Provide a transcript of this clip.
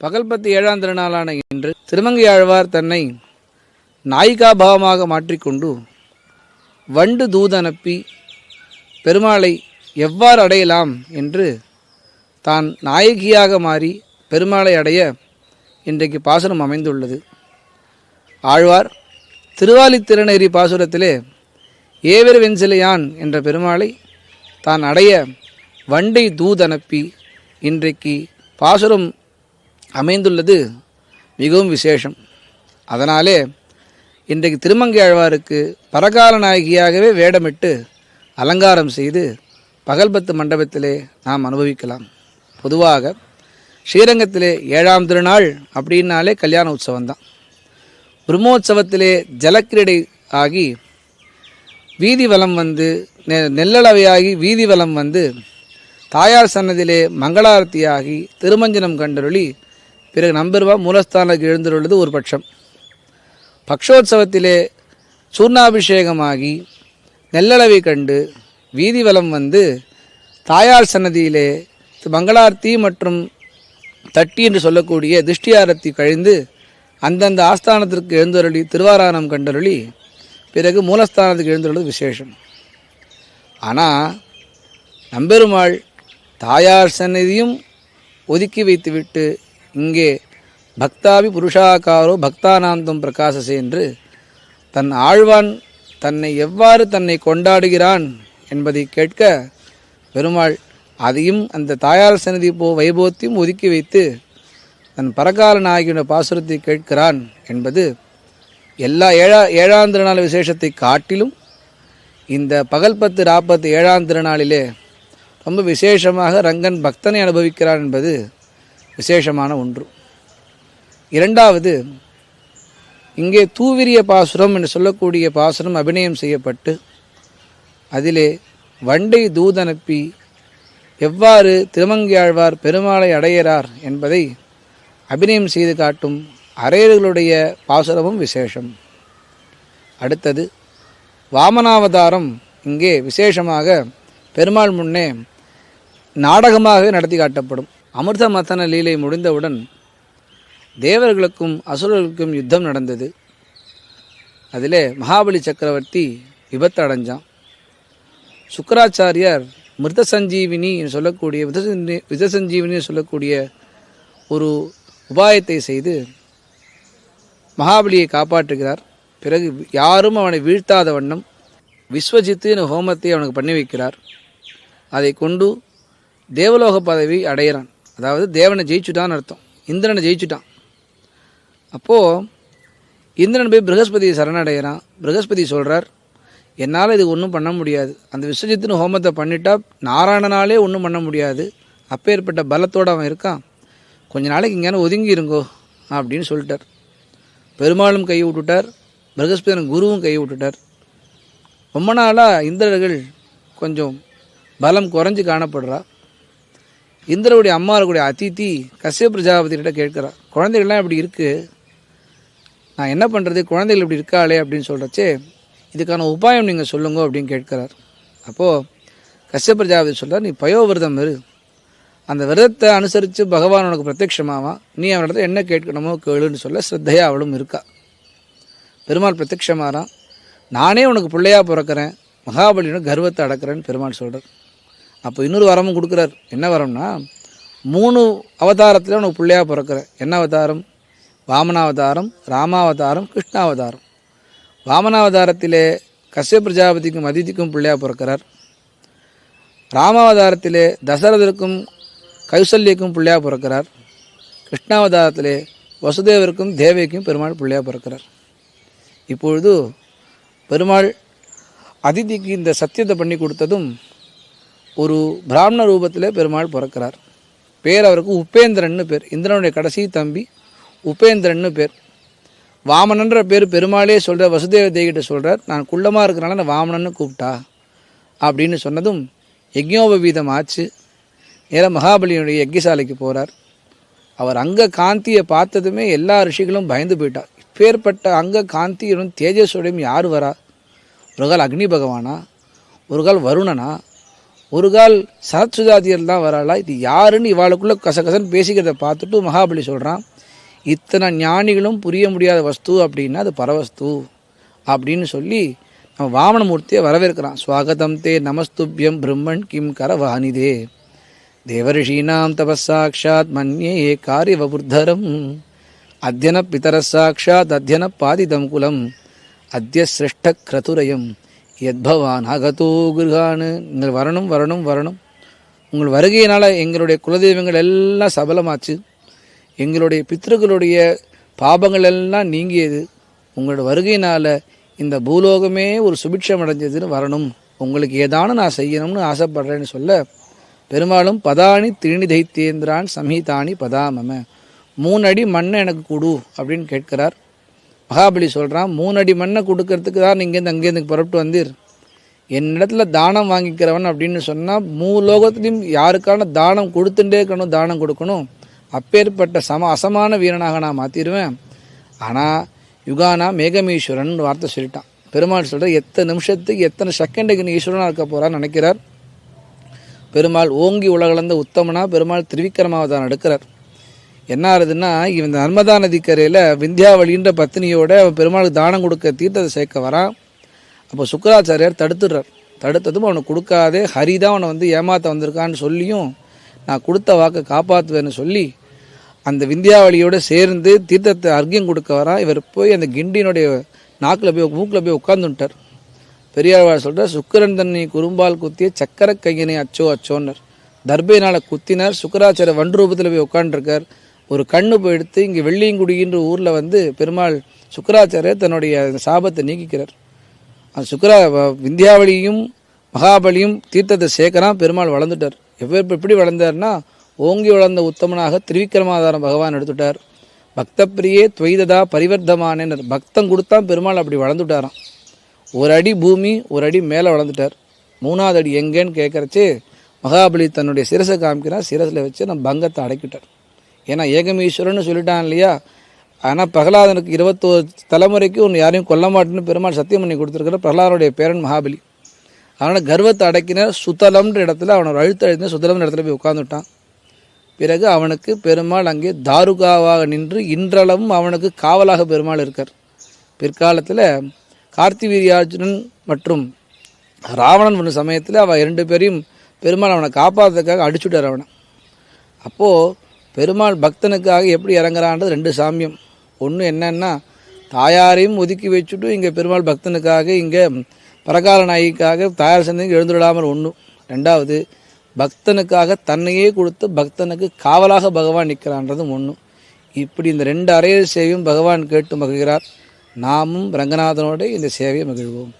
பகல்பத்து ஏழாம் திருநாளான இன்று திருமங்கையாழ்வார் தன்னை நாயிகா பாவமாக மாற்றிக்கொண்டு வண்டு தூதனுப்பி பெருமாளை எவ்வாறு அடையலாம் என்று தான் நாயகியாக மாறி பெருமாளை அடைய இன்றைக்கு பாசுரம் அமைந்துள்ளது. ஆழ்வார் திருவாலித்திருநெறி பாசுரத்திலே ஏவர் வெஞ்சிலையான் என்ற பெருமாளை தான் அடைய வண்டை தூதனுப்பி இன்றைக்கு பாசுரம் அமைந்துள்ளது. மிகவும் விசேஷம். அதனாலே இன்றைக்கு திருமங்கை ஆழ்வாருக்கு பரகால நாயகியாகவே வேடமிட்டு அலங்காரம் செய்து பகல்பத்து மண்டபத்திலே நாம் அனுபவிக்கலாம். பொதுவாக ஸ்ரீரங்கத்திலே ஏழாம் திருநாள் அப்படின்னாலே கல்யாண உற்சவம் தான் பிரம்மோற்சவத்திலே ஜலக்கிரீடை ஆகி வீதி வலம் வந்து நெ- நெல்லளவையாகி வீதி வலம் வந்து தாயார் சன்னதியிலே மங்களாரத்தியாகி திருமஞ்சனம் கண்டருளி பிறகு நம்பெருவா மூலஸ்தானத்துக்கு எழுந்துள்ளது ஒரு பட்சம். பக்ஷோத்சவத்திலே சூர்ணாபிஷேகமாகி நெல்லளவை கண்டு வீதி வலம் வந்து தாயார் சன்னதியிலே மங்களார்த்தி மற்றும் தட்டி என்று சொல்லக்கூடிய திருஷ்டியாரத்தை கழிந்து அந்தந்த ஆஸ்தானத்திற்கு எழுந்தருளி திருவாராணம் கண்டருளி பிறகு மூலஸ்தானத்துக்கு எழுந்துள்ளது விசேஷம். ஆனால் நம்பெருமாள் தாயார் சன்னதியும் ஒதுக்கி வைத்துவிட்டு இங்கே பக்தாபி புருஷாகாரோ பக்தானாந்தம் பிரகாசசே என்று தன் ஆழ்வான் தன்னை எவ்வாறு தன்னை கொண்டாடுகிறான் என்பதை கேட்க பெருமாள் அதையும் அந்த தாயார் சந்நிதி போ வைபவத்தையும் ஒதுக்கி வைத்து தன் பரகால நாயகியோட பாசுரத்தை கேட்கிறான் என்பது எல்லா ஏழா ஏழாம் திருநாள் விசேஷத்தை காட்டிலும் இந்த பகல் பத்து ராப்பத்து ஏழாம் திருநாளிலே ரொம்ப விசேஷமாக ரங்கன் பக்தனை அனுபவிக்கிறான் என்பது விசேஷமான ஒன்று. இரண்டாவது இங்கே தூவிரிய பாசுரம் என்று சொல்லக்கூடிய பாசுரம் அபிநயம் செய்யப்பட்டு அதிலே வண்டை தூதனுப்பி எவ்வாறு திருமங்கியாழ்வார் பெருமாளை அடையிறார் என்பதை அபிநயம் செய்து காட்டும் அரையர்களுடைய பாசுரமும் விசேஷம். அடுத்தது வாமனாவதாரம் இங்கே விசேஷமாக பெருமாள் முன்னே நாடகமாக நடத்தி காட்டப்படும். அமிர்த மத்தன லீலை முடிந்தவுடன் தேவர்களுக்கும் அசுரர்களுக்கும் யுத்தம் நடந்தது. அதிலே மகாபலி சக்கரவர்த்தி விபத்து அடைஞ்சான் சுக்கராச்சாரியார் மிருத சஞ்சீவினி என்று சொல்லக்கூடிய வித சஞ்சீவினி சொல்லக்கூடிய ஒரு உபாயத்தை செய்து மகாபலியை காப்பாற்றுகிறார். பிறகு யாரும் அவனை வீழ்த்தாத வண்ணம் விஸ்வஜித்து ஹோமத்தை அவனுக்கு பண்ணி வைக்கிறார் அதை கொண்டு தேவலோக பதவி அடையிறான். அதாவது தேவனை ஜெயிச்சுட்டான்னு அர்த்தம். இந்திரனை ஜெயிச்சுட்டான். அப்போது இந்திரன் போய் ப்ரகஸ்பதியை சரணடைகிறான். ப்ரகஸ்பதி சொல்கிறார் என்னால் இது ஒன்றும் பண்ண முடியாது. அந்த விஸ்வஜித்துன்னு ஹோமத்தை பண்ணிட்டா நாராயணனாலே ஒன்றும் பண்ண முடியாது. அப்பேற்பட்ட பலத்தோடு அவன் இருக்கான். கொஞ்ச நாளைக்கு இங்கேயான ஒதுங்கி இருங்கோ அப்படின்னு சொல்லிட்டார். பெருமாளும் கை விட்டுட்டார். பிரகஸ்பதியின் குருவும் கை விட்டுட்டார். ரொம்ப நாளாக இந்திரர்கள் கொஞ்சம் பலம் குறைஞ்சி காணப்படுறா. இந்திரவுடைய அம்மா இருக்கக்கூடிய அதித்தி கசிய பிரஜாபதிகிட்ட கேட்குறா குழந்தைகள்லாம் இப்படி இருக்குது நான் என்ன பண்ணுறது குழந்தைகள் இப்படி இருக்காளே? அப்படின்னு சொல்கிறச்சே இதுக்கான உபாயம் நீங்கள் சொல்லுங்க அப்படின்னு கேட்கிறார். அப்போது கசிய பிரஜாபதி சொல்கிறார் நீ பயோவிரதம் இரு. அந்த விரதத்தை அனுசரித்து பகவான் உனக்கு பிரத்யட்சமாவான். நீ அவனிடத்துல என்ன கேட்கணுமோ கேளுன்னு சொல்ல ஸ்ரத்தையா அவளும் இருக்கா. பெருமாள் பிரத்யட்சமாகறான் நானே உனக்கு பிள்ளையாக பிறக்கிறேன். மகாபலியோட கர்வத்தை அடக்கிறேன்னு பெருமாள் சொல்கிறார் அப்போ இன்னொரு வரமும் கொடுக்குறார். என்ன வரம்னா மூணு அவதாரத்தில் உனக்கு பிள்ளையாக பிறக்கிறேன் என்ன அவதாரம்? வாமனாவதாரம் ராமாவதாரம் கிருஷ்ணாவதாரம். வாமனாவதாரத்திலே கஷ்ய பிரஜாபதிக்கும் அதிதிக்கும் பிள்ளையாக பிறக்கிறார். ராமாவதாரத்திலே தசரதருக்கும் கைசல்யக்கும் பிள்ளையாக பிறக்கிறார். கிருஷ்ணாவதாரத்திலே வசுதேவருக்கும் தேவைக்கும் பெருமாள் பிள்ளையாக பிறக்கிறார். இப்பொழுது பெருமாள் அதிதிக்கு இந்த சத்தியத்தை பண்ணி கொடுத்ததும் ஒரு பிராமண ரூபத்தில் பெருமாள் பிறக்கிறார். பேர் அவருக்கு உபேந்திரன்னு பேர். இந்திரனுடைய கடைசி தம்பி உபேந்திரன்னு பேர். வாமனன்ற பேர் பெருமாளே சொல்கிற வசுதேவ தேவிகிட்ட சொல்கிறார் நான் குள்ளமாக இருக்கிறனால நான் வாமனன்னு கூப்பிட்டா? அப்படின்னு சொன்னதும் யஜ்ஞோபவீதம் ஆச்சு. நேராக மகாபலியுடைய யஜ்யசாலைக்கு போகிறார் அவர் அங்க காந்தியை பார்த்ததுமே எல்லா ரிஷிகளும் பயந்து போயிட்டார். இப்பேற்பட்ட அங்க காந்தியுடன் தேஜஸோடையும் யார் வரா? ஒரு கால் அக்னி பகவானா? ஒரு கால் வருணனா? ஒரு கால் சரத்சுதாதியர் தான் வராளா? இது யாருன்னு இவாளுக்குள்ளே கசகசன்னு பேசிக்கிறத பார்த்துட்டு மகாபலி சொல்கிறான் இத்தனை ஞானிகளும் புரிய முடியாத வஸ்து அப்படின்னா அது பரவஸ்து அப்படின்னு சொல்லி நம்ம வாமனமூர்த்தியை வரவேற்கிறான். ஸ்வாகதம் தே நமஸ்துபியம் பிரம்மன் கிம் கரவாணிதே தேவரிஷீனாம் தபசாட்சாத் மன்யே காரியவபுர்தரம் அத்தியன பிதரசாட்சாத் அத்தியன பாதிதம் குலம் அத்திய சிருஷ்ட கிரதுரயம். யத்பவான் அகதோ குருகானு. நீங்கள் வரணும் வரணும் வரணும். உங்கள் வருகையினால் எங்களுடைய குலதெய்வங்கள் எல்லாம் சபலமாச்சு. எங்களுடைய பித்திருக்களுடைய பாபங்கள் எல்லாம் நீங்கியது. உங்களோட வருகையினால் இந்த பூலோகமே ஒரு சுபிட்சம் அடைஞ்சதுன்னு வரணும். உங்களுக்கு ஏதானு நான் செய்யணும்னு ஆசைப்படுறேன்னு சொல்ல பெரும்பாலும் பதானி திரிணி தைத்தேந்திரான் சம்ஹிதானி பதாமம. மூணு அடி மண்ணை எனக்கு கொடு அப்படின்னு கேட்கிறார். மகாபலி சொல்கிறான் மூணு அடி மண்ணை கொடுக்கறதுக்கு தான் நீங்கள் அங்கேருந்து புறப்பட்டு வந்தீர். என்னிடத்துல தானம் வாங்கிக்கிறவன் அப்படின்னு சொன்னால் மூ லோகத்துலேயும் யாருக்கான தானம் கொடுத்துட்டே இருக்கணும் தானம் கொடுக்கணும். அப்பேற்பட்ட சம அசமான வீரனாக நான் மாற்றிடுவேன் ஆனால் யுகானா மேகமீஸ்வரன் வார்த்தை சொல்லிட்டான். பெருமாள் சொல்கிற எத்தனை நிமிஷத்துக்கு எத்தனை செகண்டுக்கு நீ ஈஸ்வரனாக இருக்க போகிறான்னு நினைக்கிறார். பெருமாள் ஓங்கி உலகளந்த உத்தமனா பெருமாள் திருவிக்கிரமாவதான் எடுக்கிறார். என்ன ஆகுதுன்னா இவன் இந்த நர்மதா நதிக்கரையில் விந்தியாவளின்ற பத்தினியோட அவன் பெருமாளுக்கு தானம் கொடுக்க தீர்த்தத்தை சேர்க்க வரான். அப்போ சுக்கராச்சாரியார் தடுத்துடுறார். தடுத்ததும் அவனுக்கு கொடுக்காதே ஹரி தான் அவனை வந்து ஏமாத்த வந்திருக்கான்னு சொல்லியும் நான் கொடுத்த வாக்கை காப்பாற்றுவேன்னு சொல்லி அந்த விந்தியாவளியோட சேர்ந்து தீர்த்தத்தை அர்க்கியம் கொடுக்க வரா இவர் போய் அந்த கிண்டியினுடைய நாக்கில் போய் மூக்கில் போய் உட்காந்துட்டார் பெரியாழ்வார் சொல்கிறார் சுக்கரன் தன்னை குறும்பால் குத்திய சக்கர கையினை அச்சோ அச்சோன்னர். தர்பையினால் குத்தினார் சுக்கராச்சாரிய வண்டு ரூபத்தில் போய் உட்காந்துருக்கார் ஒரு கண்ணு போய் எடுத்து இங்கே வெள்ளியங்குடின்ற ஊரில் வந்து பெருமாள் சுக்கராச்சாரியர் தன்னுடைய சாபத்தை நீக்கிக்கிறார். அந்த சுக்கரா விந்தியாவளியும் மகாபலியும் தீர்த்தத்தை சேர்க்கறான் பெருமாள் வளர்ந்துட்டார். எவ்வளோ எப்படி வளர்ந்தார்னா ஓங்கி வளர்ந்த உத்தமனாக திருவிக்கிரமாதாரம் பகவான் எடுத்துட்டார். பக்தப்பிரியே துவைததா பரிவர்த்தமானேனர். பக்தம் கொடுத்தான் பெருமாள் அப்படி வளர்ந்துட்டாராம். ஒரு அடி பூமி ஒரு அடி மேலே வளர்ந்துட்டார். மூணாவது அடி எங்கேன்னு கேட்குறச்சு மகாபலி தன்னுடைய சிரசை காமிக்கிறான் சிரசில் வச்சு நம்ம பங்கத்தை அடைக்கிட்டார். ஏன்னா ஏகமீஸ்வரன்னு சொல்லிட்டான் இல்லையா? ஆனால் பிரகலாதனுக்கு இருபத்தோரு தலைமுறைக்கு ஒன்று யாரையும் கொல்ல மாட்டேன்னு பெருமாள் சத்தியம் பண்ணி கொடுத்துருக்குற பிரகலாதனுடைய பேரன் மகாபலி. அவனை கர்வத்தை அடக்கின சுத்தலம்ன்ற இடத்துல அவனை அழுத்த அழுத்தின சுத்தலம்ன்ற இடத்துல போய் உட்காந்துட்டான் பிறகு அவனுக்கு பெருமாள் அங்கே தாருகாவாக நின்று இன்றளவும் அவனுக்கு காவலாக பெருமாள் இருக்கார். பிற்காலத்தில் கார்த்திவீரியார்ஜுனன் மற்றும் ராவணன் பண்ண சமயத்தில் அவன் இரண்டு பேரையும் பெருமாள் அவனை காப்பாற்றுறதுக்காக அடிச்சுட்டார் அவனை. அப்போது பெருமாள் பக்தனுக்காக எப்படி இறங்குறான்றது ரெண்டு சாமியம். ஒன்று என்னன்னா தாயாரையும் ஒதுக்கி வச்சுட்டு இங்கே பெருமாள் பக்தனுக்காக இங்கே பரகால நாயிக்காக தாயார் சந்தைக்கு எழுந்துடாமல் ஒன்று ரெண்டாவது பக்தனுக்காக தன்னையே கொடுத்து பக்தனுக்கு காவலாக பகவான் நிற்கிறான்றதும் ஒன்று இப்படி இந்த ரெண்டு அறையர் சேவையும் பகவான் கேட்டு மகிழ்கிறார். நாமும் ரங்கநாதனோட இந்த சேவையை மகிழ்வோம்.